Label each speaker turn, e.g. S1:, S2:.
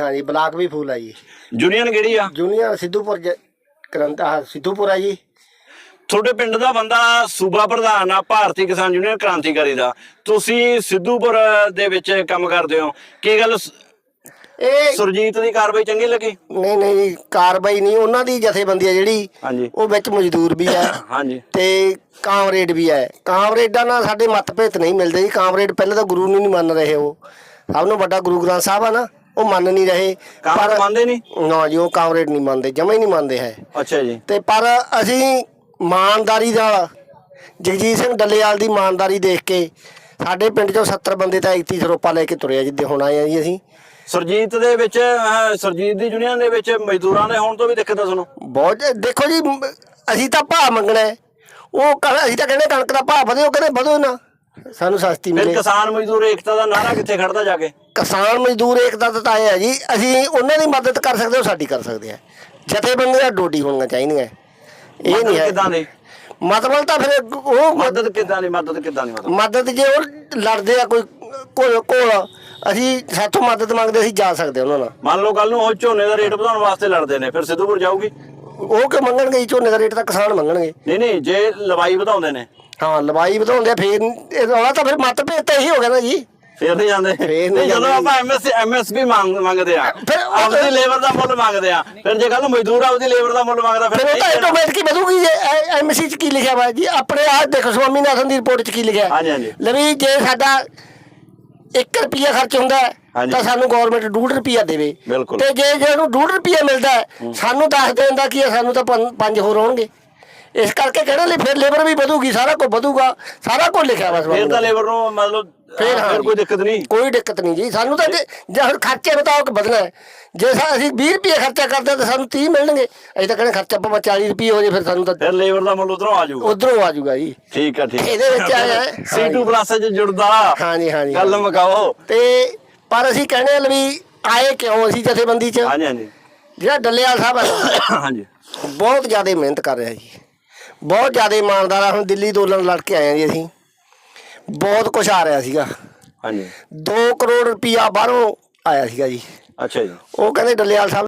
S1: ਹਾਂਜੀ ਬਲਾਕ ਵੀ ਫੂਲ ਆ ਜੀ।
S2: ਯੂਨੀਅਨ ਕਿਹੜੀ ਆ?
S1: ਜੂਨੀਅਰ ਸਿੱਧੂਪੁਰ ਕਰੰਤਾ ਸਿੱਧੂਪੁਰ ਆ ਜੀ।
S2: ਤੁਹਾਡੇ ਪਿੰਡ ਦਾ ਬੰਦਾ ਸੂਬਾ ਪ੍ਰਧਾਨ ਆ ਭਾਰਤੀ ਕਿਸਾਨ ਯੂਨੀਅਨ ਕ੍ਰਾਂਤੀਕਾਰੀ ਦਾ। ਤੁਸੀਂ ਸਿੱਧੂਪੁਰ ਦੇ ਵਿੱਚ ਕੰਮ ਕਰਦੇ ਹੋ। ਕੀ ਗੱਲ ਸ-
S1: ਇਹ
S2: ਸੁਰਜੀਤ ਦੀ ਕਾਰਵਾਈ ਚੰਗੀ ਲੱਗੀ?
S1: ਨਹੀਂ ਨਹੀਂ ਜੀ, ਕਾਰਵਾਈ ਨਹੀਂ ਉਹਨਾਂ ਦੀ ਜਥੇਬੰਦੀ ਆ ਜਿਹੜੀ।
S2: ਹਾਂਜੀ।
S1: ਉਹ ਵਿੱਚ ਮਜ਼ਦੂਰ ਵੀ ਆ।
S2: ਹਾਂਜੀ।
S1: ਤੇ ਕਾਮਰੇਡ ਵੀ ਹੈ ਕਾਮਰੇਡਾਂ ਨਾਲ ਸਾਡੇ ਮਤਭੇਦ ਨਹੀਂ ਮਿਲਦੇ ਜੀ। ਕਾਮਰੇਡ ਪਹਿਲਾਂ ਤਾਂ ਗੁਰੂ ਨੂੰ ਨਹੀਂ ਮੰਨ ਰਹੇ ਉਹ। ਸਭ ਨੂੰ ਵੱਡਾ ਗੁਰੂ ਗ੍ਰੰਥ ਸਾਹਿਬ ਆ ਨਾ। ਉਹ ਮੰਨ ਨਹੀਂ ਰਹੇ
S2: ਕੰਮ ਮੰਨਦੇ ਨਹੀਂ?
S1: ਨਾ ਜੀ ਉਹ ਕਾਮਰੇਡ ਨਹੀਂ ਮੰਨਦੇ ਜਮਾ ਹੀ ਨਹੀਂ ਮੰਨਦੇ ਹੈ।
S2: ਅੱਛਾ ਜੀ।
S1: ਤੇ ਪਰ ਅਸੀਂ ਇਮਾਨਦਾਰੀ ਨਾਲ ਜਗਜੀਤ ਸਿੰਘ ਡੱਲੇਵਾਲ ਦੀ ਇਮਾਨਦਾਰੀ ਦੇਖ ਕੇ ਸਾਡੇ ਪਿੰਡ ਚੋਂ 70 ਬੰਦੇ ਤਾਂ 31 ਸਰੋਪਾ ਲੈ ਕੇ ਤੁਰੇ ਆ ਜਿੱਦੇ ਹੁਣ ਆਏ ਆ ਜੀ ਅਸੀਂ।
S2: ਸੁਰਜੀਤ ਦੇ ਵਿੱਚ ਸੁਰਜੀਤ ਦੀ ਯੂਨੀਅਨ ਦੇ ਵਿੱਚ ਮਜ਼ਦੂਰਾਂ ਦੇ ਹੋਣ ਤੋਂ ਵੀ ਦਿੱਕਤ ਆ ਤੁਹਾਨੂੰ?
S1: ਬਹੁਤ ਦੇਖੋ ਜੀ ਅਸੀਂ ਤਾਂ ਭਾਅ ਮੰਗਣਾ ਹੈ। ਉਹ ਅਸੀਂ ਤਾਂ ਕਹਿੰਦੇ ਕਣਕ ਦਾ ਭਾਅ ਵਧੇ ਉਹ ਕਹਿੰਦੇ ਵਧੋ ਨਾ। ਸਾਨੂੰ ਸਸਤੀ
S2: ਫਿਰ
S1: ਮਿਲੇ।
S2: ਕਿਸਾਨ ਮਜ਼ਦੂਰ ਏਕਤਾ ਦਾ ਨਾਰਾ ਕਿੱਥੇ ਖੜਦਾ ਜਾ ਕੇ?
S1: ਕਿਸਾਨ ਮਜ਼ਦੂਰ ਏਕਤਾ ਤਾਂ ਆਏ ਆ ਜੀ ਅਸੀਂ ਉਹਨਾਂ ਦੀ ਮਦਦ ਕਰ ਸਕਦੇ ਉਹ ਸਾਡੀ ਕਰ ਸਕਦੇ ਆ। ਜਥੇਬੰਦੀਆਂ ਡੋਡੀ ਹੋਣੀਆਂ ਚਾਹੀਦੀਆਂ। ਇਹ ਨਹੀਂ ਹੈ।
S2: ਕਿੱਦਾਂ ਦੀ?
S1: ਮਤਲਬ ਤਾਂ ਫਿਰ ਉਹ
S2: ਮਦਦ ਕਿੱਦਾਂ ਦੀ ਮਦਦ ਕਿੱਦਾਂ ਦੀ ਮਦਦ
S1: ਮਦਦ ਜੇ ਉਹ ਲੜਦੇ ਆ ਕੋਈ ਕੋਲ ਕੋਲ ਅਸੀਂ ਸਾਥੋਂ ਮਦਦ ਮੰਗਦੇ ਅਸੀਂ ਜਾ ਸਕਦੇ ਉਹਨਾਂ ਨਾਲ।
S2: ਮੰਨ ਲਓ ਕੱਲ ਨੂੰ ਉਹ ਝੋਨੇ ਦਾ ਰੇਟ ਵਧਾਉਣ ਵਾਸਤੇ ਲੜਦੇ ਨੇ ਫਿਰ ਸਿੱਧੂਪੁਰ ਜਾਊਗੀ?
S1: ਉਹ ਕਿ ਮੰਗਣਗੇ ਜੀ, ਝੋਨੇ ਦਾ ਰੇਟ ਤਾਂ ਕਿਸਾਨ ਮੰਗਣਗੇ।
S2: ਨਹੀਂ ਨਹੀਂ ਜੇ ਲਵਾਈ ਵਧਾਉਂਦੇ ਨੇ।
S1: ਹਾਂ ਲਵਾਈ ਵਧਾਉਂਦੇ ਆ, ਫੇਰ ਇਹ ਰੌਲਾ ਤਾਂ ਫਿਰ ਮਤਭੇਦ ਤਾਂ ਇਹੀ ਹੋ ਗਿਆ ਨਾ ਜੀ।
S2: ਫਿਰ ਨਹੀਂ ਜਾਂਦੇ
S1: ਫਿਰ ਨਹੀਂ
S2: ਨਹੀਂ ਜਦੋਂ
S1: ਜਾਂਦੇ।
S2: ਆਪਾਂ ਐਮਐਸ ਐਮਐਸਪੀ ਮੰਗਦੇ ਆ
S1: ਫਿਰ ਉਹ-
S2: ਆਪਦੀ ਲੇਬਰ ਦਾ ਮੁੱਲ ਮੰਗਦੇ ਆ ਫਿਰ ਜੇ ਕੱਲ ਮਜ਼ਦੂਰ ਆਪਦੀ ਲੇਬਰ ਦਾ ਮੁੱਲ ਮੰਗਦਾ
S1: ਫਿਰ
S2: ਫਿਰ
S1: ਉਹ ਤਾਂ
S2: ਨਹੀਂ ਦੇਣਾ।
S1: ਆਟੋਮੈਟਿਕ ਵਧੂਗੀ ਜੇ ਐਮਸੀ ਚ ਕੀ ਲਿਖਿਆ ਵਾ ਜੀ ਆਪਣੇ ਆਹ ਦੇਖੋ ਸਵਾਮੀਨਾਥਨ ਦੀ ਰਿਪੋਰਟ ਚ ਕੀ ਲਿਖਿਆ
S2: ਹਾਂਜੀ, ਹਾਂਜੀ।
S1: ਲਵੀ ਜੇ ਸਾਡਾ 1 ਰੁਪਿਆ ਖਰਚ ਹੁੰਦਾ ਹੈ,
S2: ਹਾਂਜੀ।
S1: ਤਾਂ ਸਾਨੂੰ ਗਵਰਨਮੈਂਟ 2 ਰੁਪਿਆ ਦੇਵੇ
S2: ਬਿਲਕੁਲ।
S1: ਤੇ ਜੇ ਜੇ ਉਹਨੂੰ 2 ਰੁਪਿਆ ਮਿਲਦਾ ਸਾਨੂੰ ਦੱਸ ਦੇਣ ਦਾ ਕੀ ਸਾਨੂੰ ਤਾਂ ਪੰਜ ਹੋਰ ਹੋਣਗੇ ਇਸ ਕਰਕੇ ਕਹਿਣਾ ਲਈ ਫਿਰ ਲੇਬਰ ਵੀ ਵਧੂਗੀ ਸਾਰਾ ਕੁਝ ਵਧੂਗਾ ਸਾਰਾ ਕੁਝ ਲਿਖਿਆ ਵਾ
S2: ਫਿਰ ਤਾਂ ਲੇਬਰ ਨੂੰ ਮਤਲਬ
S1: ਫਿਰ ਹਾਂ ਜੀ।
S2: ਕੋਈ ਦਿੱਕਤ ਨਹੀਂ।
S1: ਕੋਈ ਦਿੱਕਤ ਨਹੀਂ ਜੀ। ਸਾਨੂੰ ਤਾਂ ਜੇ ਜੇ ਹੁਣ ਖਰਚੇ ਮੁਤਾਬਕ ਵਧਣਾ ਹੈ। ਜੇ ਸਾ- ਅਸੀਂ 20 ਰੁਪਏ ਖਰਚਾ ਕਰਦੇ ਹਾਂ ਤਾਂ ਸਾਨੂੰ 30 ਮਿਲਣਗੇ। ਅਸੀਂ ਤਾਂ ਕਹਿੰਦੇ ਖਰਚਾ ਭਾਵੇਂ 40 ਰੁਪਏ ਹੋ ਜੇ ਫਿਰ ਸਾਨੂੰ ਤਾਂ
S2: ਫਿਰ ਲੇਬਰ ਦਾ ਮੁੱਲ ਉਧਰੋਂ ਆ ਜਾਊਗਾ।
S1: ਉਧਰੋਂ ਆ ਜਾਊਗਾ ਜੀ।
S2: ਠੀਕ ਆ ਠੀਕ
S1: ਇਹਦੇ ਵਿੱਚ ਆਇਆ ਹੈ।
S2: C2 ਪਲੱਸ ਚ ਜੁੜਦਾ।
S1: ਹਾਂਜੀ ਹਾਂਜੀ।
S2: ਗੱਲ ਮਕਾਓ।
S1: ਤੇ ਪਰ ਅਸੀਂ ਕਹਿੰਦੇ ਹਾਂ ਵੀ ਆਏ ਕਿਉਂ ਅਸੀਂ ਜਥੇਬੰਦੀ ਚ?
S2: ਹਾਂਜੀ ਹਾਂਜੀ।
S1: ਜਿਹੜਾ ਡੱਲੇਵਾਲ ਸਾਹਿਬ ਹੈ
S2: ਹਾਂਜੀ।
S1: ਬਹੁਤ ਜ਼ਿਆਦਾ ਮਿਹਨਤ ਕਰ ਰਿਹਾ ਜੀ। ਬਹੁਤ ਜ਼ਿਆਦਾ ਇਮਾਨਦਾਰ ਆ ਹੁਣ ਦਿੱਲੀ ਦੋਲਨ ਲੜ ਕੇ ਆਏ ਆ ਜੀ ਅਸੀਂ। ਬਹੁਤ ਕੁਝ ਆ ਰਿਹਾ ਸੀਗਾ।
S2: ਹਾਂਜੀ।
S1: 2 ਕਰੋੜ ਰੁਪਇਆ ਬਾਹਰੋਂ ਆਇਆ ਸੀਗਾ ਜੀ।
S2: ਅੱਛਾ ਜੀ।
S1: ਉਹ ਕਹਿੰਦੇ ਡੱਲੇਵਾਲ ਸਾਹਿਬ